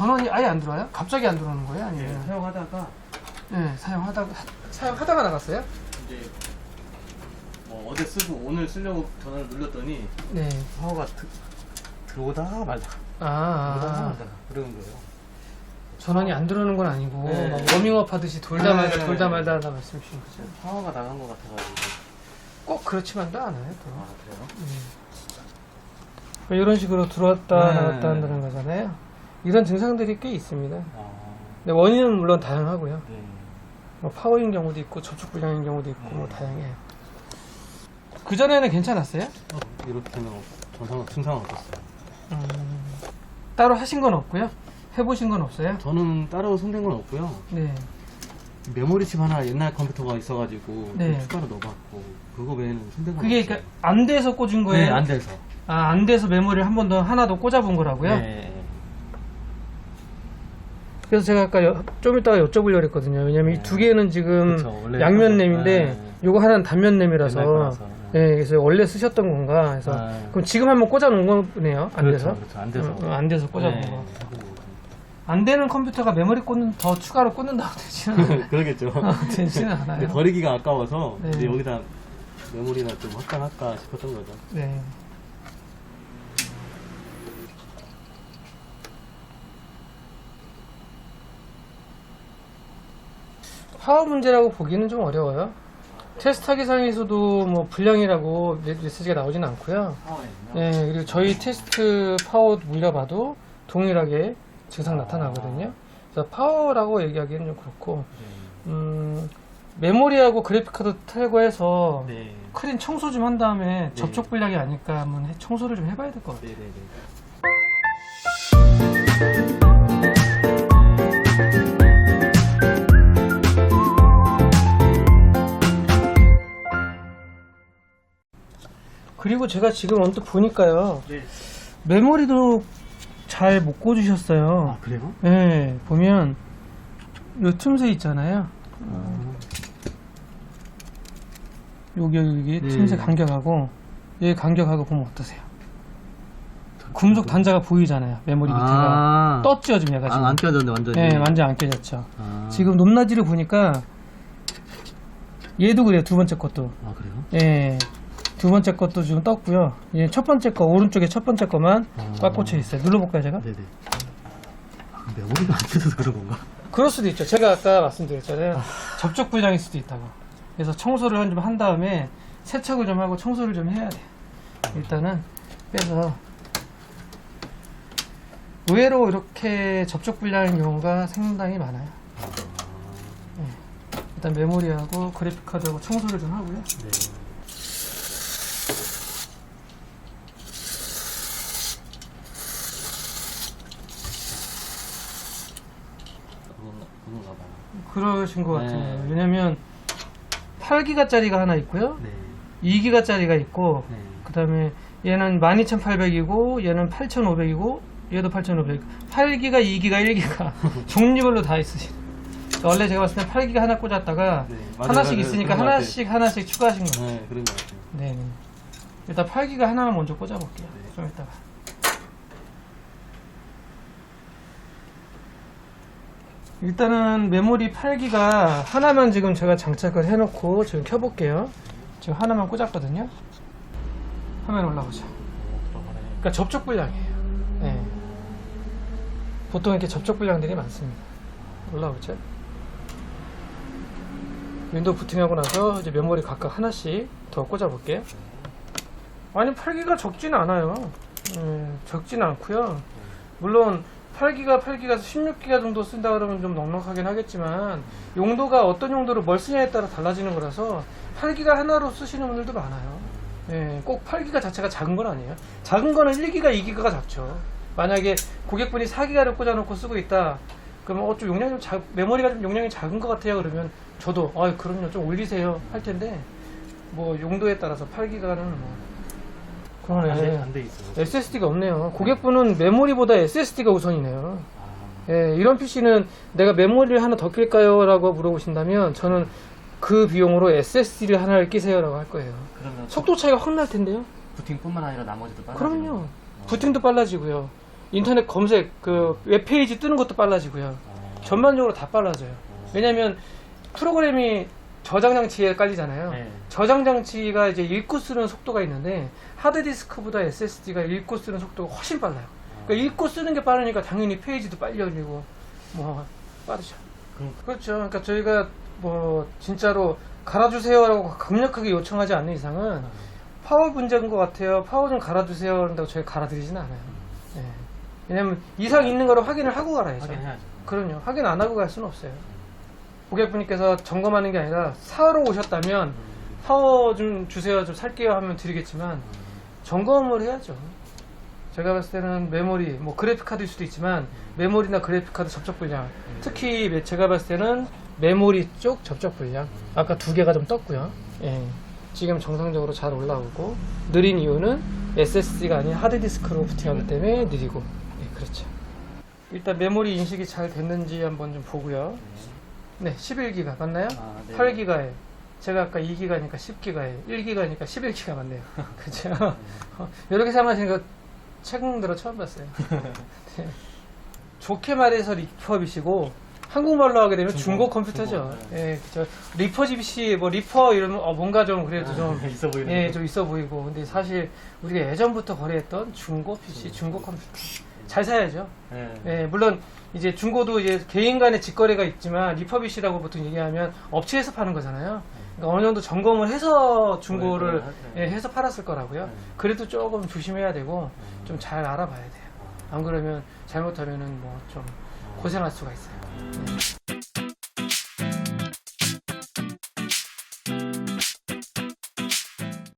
전원이 아예 안 들어와요? 갑자기 안 들어오는 거예요? 예, 아니면 사용하다가 네, 사용하다가 사용하다가 나갔어요? 이제 뭐 어제 쓰고 오늘 쓰려고 전화를 눌렀더니 네. 파워가 드, 들어오다가 말다가 아, 들어오다가 아. 말다가 그러는 거예요. 전원이 안 들어오는 건 아니고 네. 막 워밍업 하듯이 돌다 말다 네. 돌다 말다 하다 말씀 주신 거죠? 파워가 나간 것 같아가지고. 꼭 그렇지만도 않아요. 또. 아 그래요? 음. 이런 식으로 들어왔다 네. 나갔다 한다는 거잖아요. 이런 증상들이 꽤 있습니다. 아 근데 원인은 물론 다양하고요. 네. 뭐 파워인 경우도 있고 접촉 불량인 경우도 있고 뭐 다양해요. 그 전에는 괜찮았어요? 이렇게는 없- 전상 증상 없었어요. 음, 따로 하신 건 없고요. 해보신 건 없어요. 저는 따로 손댄 건 없고요. 네. 메모리 칩 하나 옛날 컴퓨터가 있어가지고 네. 좀 추가로 넣어봤고 그거 외에는 손댄 건 그게 없어요. 그러니까 안 돼서 꽂은 거예요. 네, 안 돼서. 아, 안 돼서 메모리를 한 번 더 하나 더 꽂아본 거라고요. 네. 그래서 제가 아까 여- 좀 이따가 여쭤보려고 했거든요. 왜냐면 이 네. 두 개는 지금 그쵸, 원래 양면램인데 네. 요거 하나는 단면램이라서 옛날 거라서. 네, 그래서 원래 쓰셨던 건가 해서 네. 그럼 지금 한번 꽂아 놓은 거네요. 안 그렇죠, 돼서 그렇죠. 안 돼서. 응, 응, 안 돼서 꽂아본 네. 거. 안 되는 컴퓨터가 메모리 꽂는 더 추가로 꽂는다고 되지는 않아요. 그러겠죠. 어, 되지는 근데 않아요. 버리기가 아까워서 네. 이제 여기다 메모리나 좀 확장할까 싶었던 거죠. 네. 파워 문제라고 보기는 좀 어려워요. 테스트 하기 상에서도 뭐 불량이라고 메- 메시지가 나오진 않고요. 네, 그리고 저희 테스트 파워 물려봐도 동일하게 증상 나타나거든요. 그래서 파워라고 얘기하기는 좀 그렇고, 음, 메모리하고 그래픽카드 탈거해서 네. 크린 청소 좀 한 다음에 네. 접촉 불량이 아닐까 하면 해- 청소를 좀 해봐야 될 것 같아요. 네네네. 그리고 제가 지금 언뜻 보니까요, 네. 메모리도 잘 못 꽂으셨어요. 아 그래요? 네, 보면 요 틈새 있잖아요. 여기 여기 네. 틈새 간격하고 여기 간격하고 보면 어떠세요? 금속 단자가 보이잖아요. 메모리 밑에가 떴죠 지금 얘가 지금. 아, 안 껴졌네 완전히. 네, 완전 안 깨졌죠. 아. 지금 높낮이를 보니까 얘도 그래요. 두 번째 것도. 아 그래요? 예. 두 번째 것도 지금 떴고요. 얘첫 번째 거 오른쪽에 첫 번째 거만 아. 꽉 꽂혀 있어요. 눌러볼까요, 제가? 네네. 아, 메모리가 안 껴져서 그런 건가? 그럴 수도 있죠. 제가 아까 말씀드렸잖아요. 접촉 불량일 수도 있다고. 그래서 청소를 좀한 다음에 세척을 좀 하고 청소를 좀 해야 돼요. 일단은 빼서 의외로 이렇게 접촉 불량인 경우가 상당히 많아요. 네. 일단 메모리하고 그래픽 카드하고 청소를 좀 하고요. 네. 봐요. 그러신 것 네. 같아요. 왜냐면 8기가짜리가 하나 있고요. 네. 2기가짜리가 있고 네. 그 다음에 얘는 12800이고 얘는 8500이고 얘도 8500 8기가 2기가 1기가 종류별로 다 있으시죠 원래 제가 봤을 때 8기가 하나 꽂았다가 네, 맞아요, 하나씩 맞아요. 있으니까 그런 것 하나씩 하나씩 추가하신 거예요 네, 그런 것 같아요. 네 일단 8기가 하나만 먼저 꽂아볼게요 네. 좀 이따가 일단은 메모리 8기가 하나만 지금 제가 장착을 해놓고 지금 켜볼게요 지금 하나만 꽂았거든요 화면 올라오죠. 그러니까 접촉 불량이에요. 네. 보통 이렇게 접촉 불량들이 많습니다. 올라오죠. 윈도우 부팅하고 나서 이제 메모리 각각 하나씩 더 꽂아볼게요. 아니 8기가 적진 않아요. 네, 적진 않고요. 물론 8기가 8기가에서 16기가 정도 쓴다 그러면 좀 넉넉하긴 하겠지만 용도가 어떤 용도로 뭘 쓰냐에 따라 달라지는 거라서 8기가 하나로 쓰시는 분들도 많아요. 예, 꼭 8기가 자체가 작은 건 아니에요. 작은 거는 1기가, 2기가가 작죠. 만약에 고객분이 4기가를 꽂아놓고 쓰고 있다. 그러면 어, 좀 용량이 좀 작, 메모리가 좀 용량이 작은 것 같아요. 그러면 저도 아, 그럼요. 좀 올리세요. 할 텐데 뭐 용도에 따라서 8기가는 뭐 그러네. 안돼 있어요. SSD가 없네요. 고객분은 메모리보다 SSD가 우선이네요. 아, 예, 이런 PC는 내가 메모리를 하나 더 낄까요? 라고 물어보신다면 저는 그 비용으로 SSD를 하나를 끼세요 라고 할 거예요. 그러면 속도 차이가 확 날 텐데요? 부팅뿐만 아니라 나머지도 빨라. 그럼요. 부팅도 빨라지고요. 인터넷 검색 그 웹페이지 뜨는 것도 빨라지고요. 어. 전반적으로 다 빨라져요. 왜냐면 프로그램이 저장 장치에 깔리잖아요. 네. 저장 장치가 이제 읽고 쓰는 속도가 있는데 하드 디스크보다 SSD가 읽고 쓰는 속도가 훨씬 빨라요. 그러니까 읽고 쓰는 게 빠르니까 당연히 페이지도 빨리 열리고 뭐 빠르죠. 그럼- 그렇죠. 그러니까 저희가 뭐 진짜로 갈아주세요라고 강력하게 요청하지 않는 이상은 파워 문제인 것 같아요. 파워 좀 갈아주세요. 그런다고 저희 갈아드리진 않아요. 예. 왜냐면 이상 있는 거를 확인을 하고 갈아야죠. 확인해야죠. 그럼요. 확인 안 하고 갈 수는 없어요. 고객분께서 점검하는 게 아니라 사러 오셨다면 파워 좀 주세요. 좀 살게요 하면 드리겠지만 점검을 해야죠. 제가 봤을 때는 메모리, 뭐 그래픽카드일 수도 있지만 메모리나 그래픽카드 접촉 불량 특히 제가 봤을 때는 메모리 쪽 접촉 불량 아까 두 개가 좀 떴고요. 예. 지금 정상적으로 잘 올라오고 느린 이유는 SSD가 아닌 하드디스크로 부팅하기 때문에 느리고 예, 그렇죠. 일단 메모리 인식이 잘 됐는지 한번 좀 보고요. 네, 11기가 맞나요? 아, 네. 8기가에 제가 아까 2기가니까 10기가에 1기가니까 11기가 맞네요. 그죠? 어, 이렇게 사용하시는 거 최근 들어 처음 봤어요. 네. 좋게 말해서 리퍼비시고 한국말로 하게 되면 중고, 중고, 컴퓨터죠. 중고, 예, 그죠. 리퍼 GBC, 뭐 리퍼 이러면 어, 뭔가 좀 그래도 좀 아, 있어 보이는. 예, 거. 좀 있어 보이고. 근데 사실 우리가 예전부터 거래했던 중고 PC, 중고 컴퓨터 잘 사야죠. 네. 예, 물론 이제 중고도 이제 개인 간의 직거래가 있지만 리퍼비시라고 보통 얘기하면 업체에서 파는 거잖아요. 그러니까 어느 정도 점검을 해서 중고를 네, 예, 해서 팔았을 거라고요. 네. 그래도 조금 조심해야 되고 좀 잘 알아봐야 돼요. 안 그러면 잘못하면은 뭐 좀 고생할 수가 있어요.